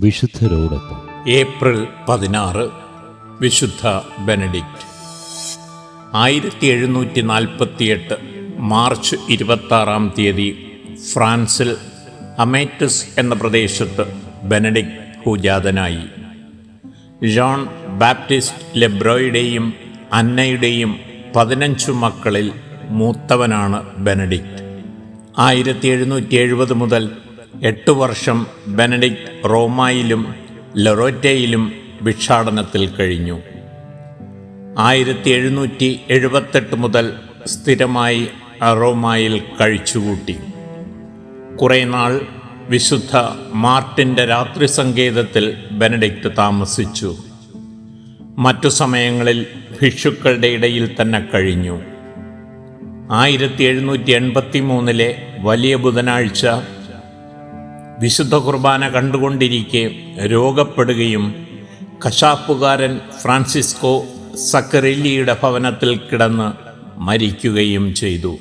വിശുദ്ധരോടൊപ്പം. April പതിനാറ് വിശുദ്ധ Benedict. ആയിരത്തി എഴുന്നൂറ്റി നാൽപ്പത്തിയെട്ട് മാർച്ച് ഇരുപത്താറാം തീയതി ഫ്രാൻസിൽ അമേറ്റസ് എന്ന പ്രദേശത്ത് ബെനഡിക്റ്റ് പൂജാതനായി. ജോൺ ബാപ്റ്റിസ്റ്റ് ലെബ്രോയുടെയും അന്നയുടെയും പതിനഞ്ചു മക്കളിൽ മൂത്തവനാണ് ബെനഡിക്റ്റ്. ആയിരത്തി എഴുന്നൂറ്റി എഴുപത് മുതൽ എട്ട് വർഷം ബെനഡിക്ട് റോമായിലും ലൊറോറ്റയിലും ഭിക്ഷാടനത്തിൽ കഴിഞ്ഞു. ആയിരത്തി എഴുന്നൂറ്റി എഴുപത്തെട്ട് മുതൽ സ്ഥിരമായി റോമായിൽ കഴിച്ചുകൂട്ടി. കുറേ നാൾ വിശുദ്ധ മാർട്ടിന്റെ രാത്രി സങ്കേതത്തിൽ ബെനഡിക്ട് താമസിച്ചു. മറ്റു സമയങ്ങളിൽ ഭിക്ഷുക്കളുടെ ഇടയിൽ തന്നെ കഴിഞ്ഞു. ആയിരത്തി എഴുന്നൂറ്റി എൺപത്തി മൂന്നിലെ വലിയ ബുധനാഴ്ച വിശുദ്ധ കുർബാന കണ്ടുകൊണ്ടിരിക്കെ രോഗപ്പെടുകയും കശാപ്പുകാരൻ ഫ്രാൻസിസ്കോ സക്കറില്ലിയുടെ ഭവനത്തിൽ കിടന്ന് മരിക്കുകയും ചെയ്തു.